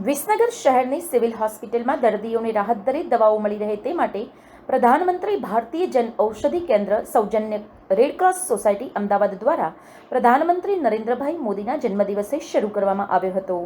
વિસનગર શહેરની સિવિલ હોસ્પિટલમાં દર્દીઓને રાહત દરે દવાઓ મળી રહે તે માટે પ્રધાનમંત્રી ભારતીય જન ઔષધિ કેન્દ્ર સૌજન્ય રેડક્રોસ સોસાયટી અમદાવાદ દ્વારા પ્રધાનમંત્રી નરેન્દ્રભાઈ મોદીના જન્મદિવસે શરૂ કરવામાં આવ્યો હતો,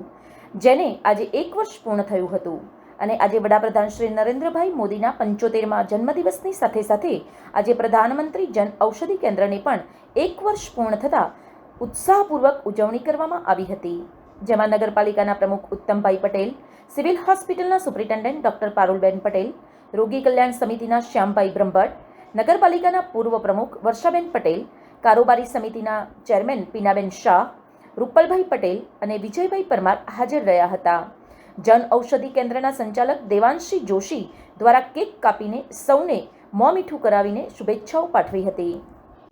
જેને આજે એક વર્ષ પૂર્ણ થયું હતું. અને આજે વડાપ્રધાન શ્રી નરેન્દ્રભાઈ મોદીના પંચોતેરમાં જન્મદિવસની સાથે સાથે આજે પ્રધાનમંત્રી જન ઔષધિ કેન્દ્રને પણ એક વર્ષ પૂર્ણ થતાં ઉત્સાહપૂર્વક ઉજવણી કરવામાં આવી હતી. જેમાં નગરપાલિકાના પ્રમુખ ઉત્તમભાઈ પટેલ, સિવિલ હોસ્પિટલના સુપ્રિન્ટેન્ડન્ટ ડોક્ટર પારુલબેન પટેલ, રોગી કલ્યાણ સમિતિના શ્યામભાઈ બ્રહ્મભટ્ટ, નગરપાલિકાના પૂર્વ પ્રમુખ વર્ષાબેન પટેલ, કારોબારી સમિતિના ચેરમેન પીનાબેન શાહ, રૂપલભાઈ પટેલ અને વિજયભાઈ પરમાર હાજર રહ્યા હતા. જન ઔષધિ કેન્દ્રના સંચાલક દેવાંશી જોશી દ્વારા કેક કાપીને સૌને મોં મીઠું કરાવીને શુભેચ્છાઓ પાઠવી હતી.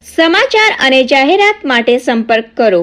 સમાચાર અને જાહેરાત માટે સંપર્ક કરો.